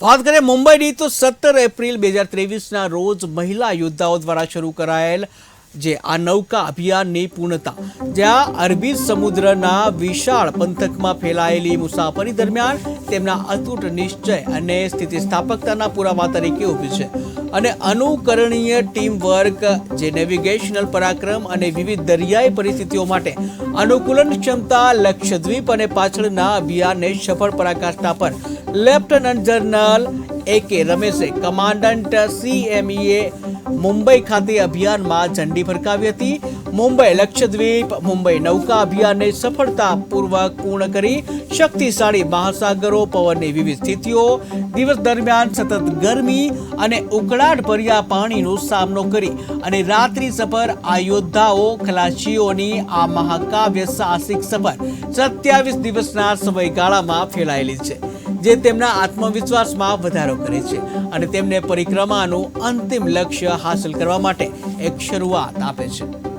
વાત કરીએ મુંબઈની, તો સત્તર એપ્રિલ બે હજાર ત્રેવીસના રોજ મહિલા યોદ્ધાઓ દ્વારા શરૂ કરાયેલ જે આ નૌકા અભિયાનની પૂર્ણતા, જ્યાં અરબી સમુદ્રના વિશાળ પંથકમાં ફેલાયેલી મુસાફરી દરમિયાન તેમના અતૂટ નિશ્ચય અને સ્થિતિસ્થાપકતાના પુરાવા તરીકે ઊભી છે. અને અનુકરણીય ટીમ વર્ક જે નેવિગેશનલ પરાક્રમ અને વિવિધ દરિયાઈ પરિસ્થિતિઓ માટે અનુકૂલન ક્ષમતા, લક્ષદ્વીપ અને પાછળના અભિયાનને સફળ પરાકાષ્ઠા પર લેફ્ટનન્ટ જનરલ એ કે રમેશે કમાન્ડન્ટ સીએમઈએ મુંબઈ ખાતે અભિયાનમાં ઝંડી ફરકાવી હતી મુંબઈ લક્ષદ્વીપ મુંબઈ નૌકા અભિયાનને સફળતાપૂર્વક પૂર્ણ કરી શક્તિશાળી મહાસાગરો પવનની વિવિધ સ્થિતિઓ દિવસ દરમિયાન સતત ગરમી અને ઉકળાટ ભર્યા પાણીનો સામનો કરી અને રાત્રિ સફર આ યોદ્ધાઓ ખલાસીઓની આ મહાકાવ્ય સાહસિક સફર સત્યાવીસ દિવસના સમયગાળામાં ફેલાયેલી છે જે તેમના આત્મવિશ્વાસમાં વધારો કરે છે અને તેમને પરિક્રમાનું અંતિમ લક્ષ્ય હાંસલ કરવા માટે એક શરૂઆત આપે છે.